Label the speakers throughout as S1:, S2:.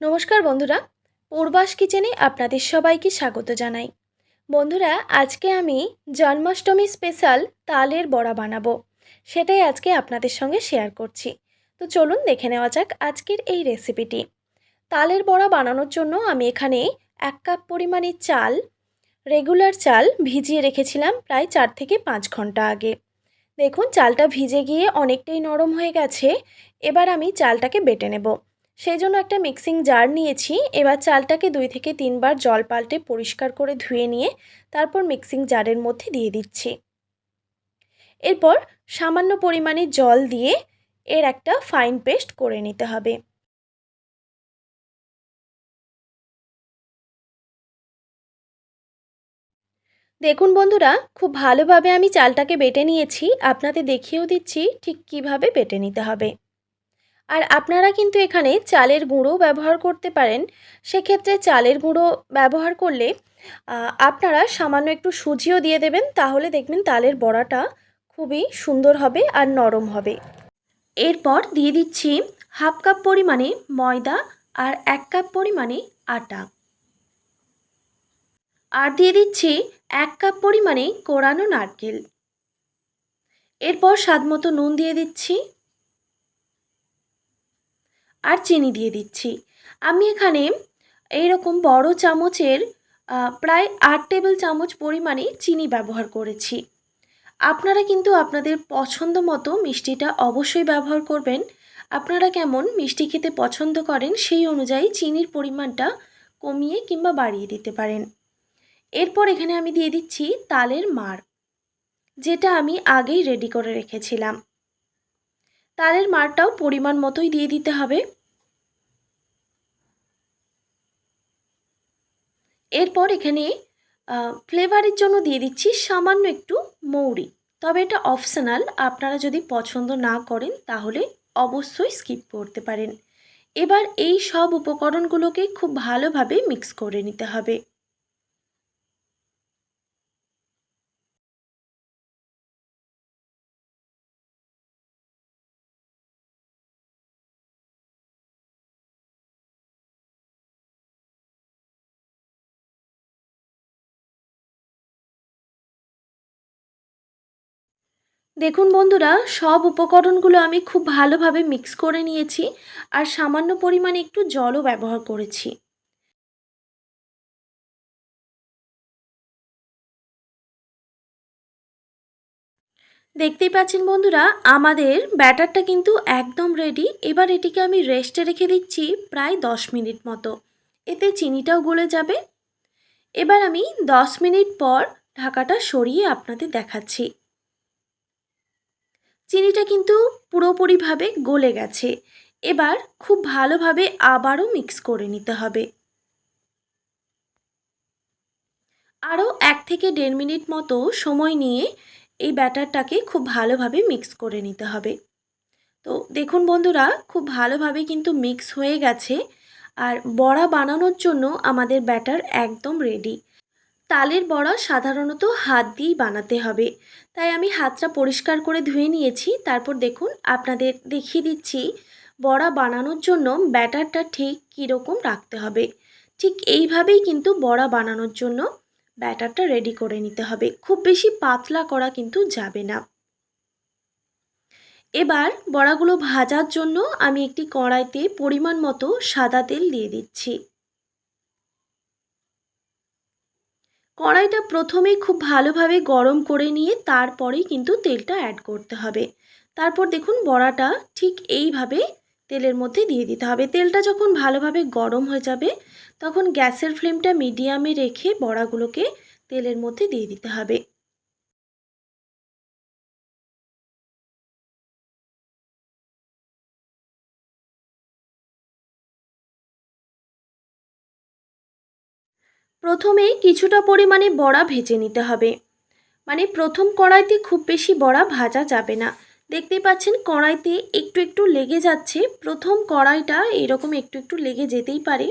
S1: নমস্কার বন্ধুরা, পূর্বাস কিচেনে আপনাদের সবাইকে স্বাগত জানাই। বন্ধুরা, আজকে আমি জন্মাষ্টমী স্পেশাল তালের বড়া বানাবো। সেটাই আজকে আপনাদের সঙ্গে শেয়ার করছি। তো চলুন দেখে নেওয়া যাক আজকের এই রেসিপিটি। তালের বড়া বানানোর জন্য আমি এখানে এক কাপ পরিমাণে চাল, রেগুলার চাল ভিজিয়ে রেখেছিলাম প্রায় চার থেকে পাঁচ ঘণ্টা আগে। দেখুন, চালটা ভিজে গিয়ে অনেকটাই নরম হয়ে গেছে। এবার আমি চালটাকে বেটে নেব। সেই জন্য একটা মিক্সিং জার নিয়েছি। এবার চালটাকে দুই থেকে তিনবার জল পাল্টে পরিষ্কার করে ধুয়ে নিয়ে তারপর মিক্সিং জারের মধ্যে দিয়ে দিচ্ছি। এরপর সামান্য পরিমাণে জল দিয়ে এর একটা ফাইন পেস্ট করে নিতে হবে। দেখুন বন্ধুরা, খুব ভালোভাবে আমি চালটাকে বেটে নিয়েছি। আপনাদের দেখিয়েও দিচ্ছি ঠিক কীভাবে বেটে নিতে হবে। আর আপনারা কিন্তু এখানে চালের গুঁড়ো ব্যবহার করতে পারেন। সেক্ষেত্রে চালের গুঁড়ো ব্যবহার করলে আপনারা সামান্য একটু সুজিও দিয়ে দেবেন, তাহলে দেখবেন তালের বড়াটা খুবই সুন্দর হবে আর নরম হবে। এরপর দিয়ে দিচ্ছি হাফ কাপ পরিমাণে ময়দা আর এক কাপ পরিমাণে আটা। আর দিয়ে দিচ্ছি এক কাপ পরিমাণে কোরানো নারকেল। এরপর স্বাদ মতো নুন দিয়ে দিচ্ছি। আর চিনি দিয়ে দিচ্ছি। আমি এখানে এইরকম বড় চামচের প্রায় আট টেবিল চামচ পরিমাণে চিনি ব্যবহার করেছি। আপনারা কিন্তু আপনাদের পছন্দ মতো মিষ্টিটা অবশ্যই ব্যবহার করবেন। আপনারা কেমন মিষ্টি খেতে পছন্দ করেন সেই অনুযায়ী চিনির পরিমাণটা কমিয়ে কিংবা বাড়িয়ে দিতে পারেন। এরপর এখানে আমি দিয়ে দিচ্ছি তালের মার যেটা আমি আগেই রেডি করে রেখেছিলাম। তালের মারটাও পরিমাণ মতোই দিয়ে দিতে হবে। এরপর এখানে ফ্লেভারের জন্য দিয়ে দিচ্ছি সামান্য একটু মৌরি। তবে এটা অপশনাল, আপনারা যদি পছন্দ না করেন তাহলে অবশ্যই স্কিপ করতে পারেন। এবার এই সব উপকরণগুলোকে খুব ভালোভাবে মিক্স করে নিতে হবে। দেখুন বন্ধুরা, সব উপকরণগুলো আমি খুব ভালোভাবে মিক্স করে নিয়েছি আর সামান্য পরিমাণে একটু জলও ব্যবহার করেছি। দেখতেই পাচ্ছেন বন্ধুরা, আমাদের ব্যাটারটা কিন্তু একদম রেডি এবার এটিকে আমি রেস্টে রেখে দিচ্ছি প্রায় দশ মিনিট মতো। এতে চিনিটাও গলে যাবে। এবার আমি দশ মিনিট পর ঢাকাটা সরিয়ে আপনাদের দেখাচ্ছি। চিনিটা কিন্তু পুরোপুরিভাবে গলে গেছে। এবার খুব ভালোভাবে আবারও মিক্স করে নিতে হবে। আরও এক থেকে দেড় মিনিট মতো সময় নিয়ে এই ব্যাটারটাকে খুব ভালোভাবে মিক্স করে নিতে হবে। তো দেখুন বন্ধুরা, খুব ভালোভাবে কিন্তু মিক্স হয়ে গেছে। আর বড়া বানানোর জন্য আমাদের ব্যাটার একদম রেডি তালের বড়া সাধারণত হাত দিয়েই বানাতে হবে। তাই আমি হাতটা পরিষ্কার করে ধুয়ে নিয়েছি। তারপর দেখুন, আপনাদের দেখিয়ে দিচ্ছি বড়া বানানোর জন্য ব্যাটারটা ঠিক কীরকম রাখতে হবে। ঠিক এইভাবেই কিন্তু বড়া বানানোর জন্য ব্যাটারটা রেডি করে নিতে হবে। খুব বেশি পাতলা করা কিন্তু যাবে না। এবার বড়াগুলো ভাজার জন্য আমি একটি কড়াইতে পরিমাণ মতো সাদা তেল দিয়ে দিচ্ছি। কড়াইটা প্রথমে খুব ভালোভাবে গরম করে নিয়ে তারপরেই কিন্তু তেলটা অ্যাড করতে হবে। তারপর দেখুন বড়াটা ঠিক এইভাবে তেলের মধ্যে দিয়ে দিতে হবে। তেলটা যখন ভালোভাবে গরম হয়ে যাবে, তখন গ্যাসের ফ্লেমটা মিডিয়ামে রেখে বড়াগুলোকে তেলের মধ্যে দিয়ে দিতে হবে। প্রথমে কিছুটা পরিমাণে বড়া ভেজে নিতে হবে। মানে প্রথম কড়াইতে খুব বেশি বড়া ভাজা যাবে না। দেখতে পাচ্ছেন কড়াইতে একটু একটু লেগে যাচ্ছে। প্রথম কড়াইটা এরকম একটু একটু লেগে যেতেই পারে।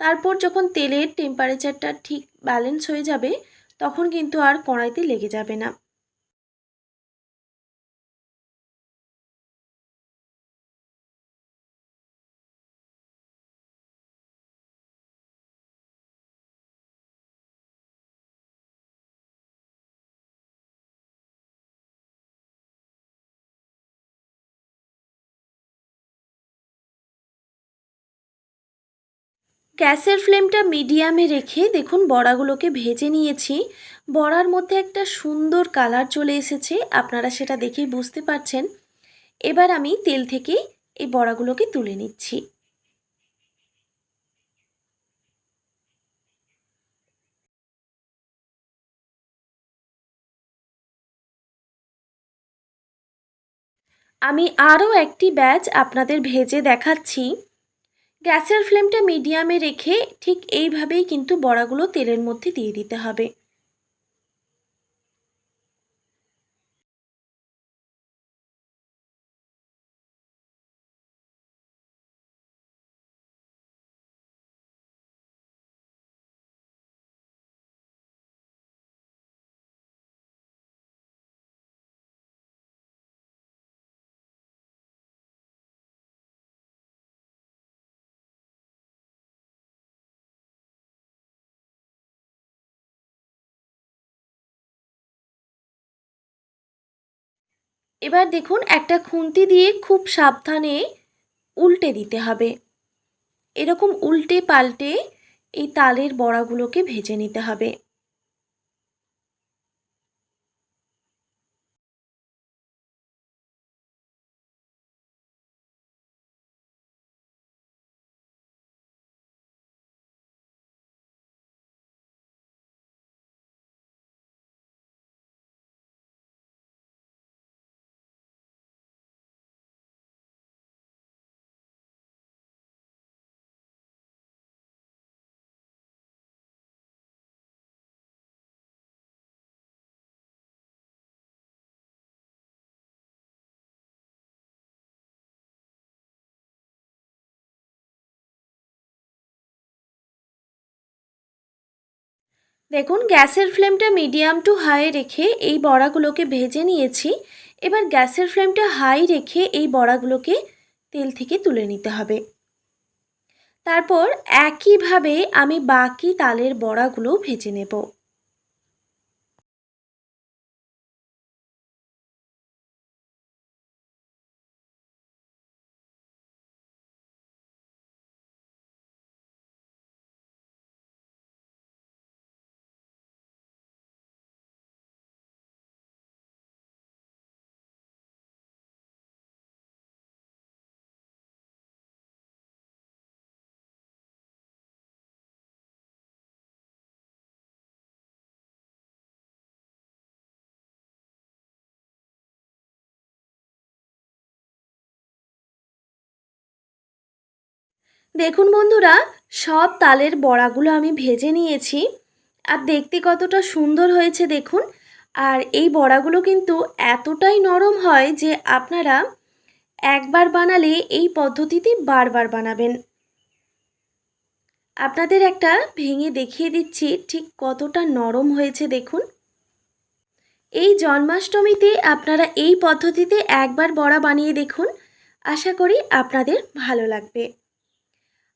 S1: তারপর যখন তেলের টেম্পারেচারটা ঠিক ব্যালেন্স হয়ে যাবে, তখন কিন্তু আর কড়াইতে লেগে যাবে না। গ্যাসের ফ্লেমটা মিডিয়ামে রেখে দেখুন বড়াগুলোকে ভেজে নিয়েছি। বড়ার মধ্যে একটা সুন্দর কালার চলে এসেছে, আপনারা সেটা দেখেই বুঝতে পারছেন। এবার আমি তেল থেকে এই বড়াগুলোকে তুলে নিচ্ছি। আমি আরও একটি ব্যাচ আপনাদের ভেজে দেখাচ্ছি। গ্যাসের ফ্লেমটা মিডিয়ামে রেখে ঠিক এইভাবেই কিন্তু বড়াগুলো তেলের মধ্যে দিয়ে দিতে হবে। এবার দেখুন একটা খুন্তি দিয়ে খুব সাবধানে উল্টে দিতে হবে। এরকম উল্টে পাল্টে এই তালের বড়াগুলোকে ভেজে নিতে হবে। দেখুন, গ্যাসের ফ্লেমটা মিডিয়াম টু হাই রেখে এই বড়াগুলোকে ভেজে নিয়েছি। এবার গ্যাসের ফ্লেমটা হাই রেখে এই বড়াগুলোকে তেল থেকে তুলে নিতে হবে। তারপর একইভাবে আমি বাকি তালের বড়াগুলো ভেজে নেব। দেখুন বন্ধুরা, সব তালের বড়াগুলো আমি ভেজে নিয়েছি। আর দেখতে কতটা সুন্দর হয়েছে দেখুন। আর এই বড়াগুলো কিন্তু এতটাই নরম হয় যে আপনারা একবার বানালে এই পদ্ধতিতে বারবার বানাবেন। আপনাদের একটা ভেঙে দেখিয়ে দিচ্ছি ঠিক কতটা নরম হয়েছে দেখুন। এই জন্মাষ্টমীতে আপনারা এই পদ্ধতিতে একবার বড়া বানিয়ে দেখুন। আশা করি আপনাদের ভালো লাগবে।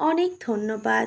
S1: অনেক ধন্যবাদ।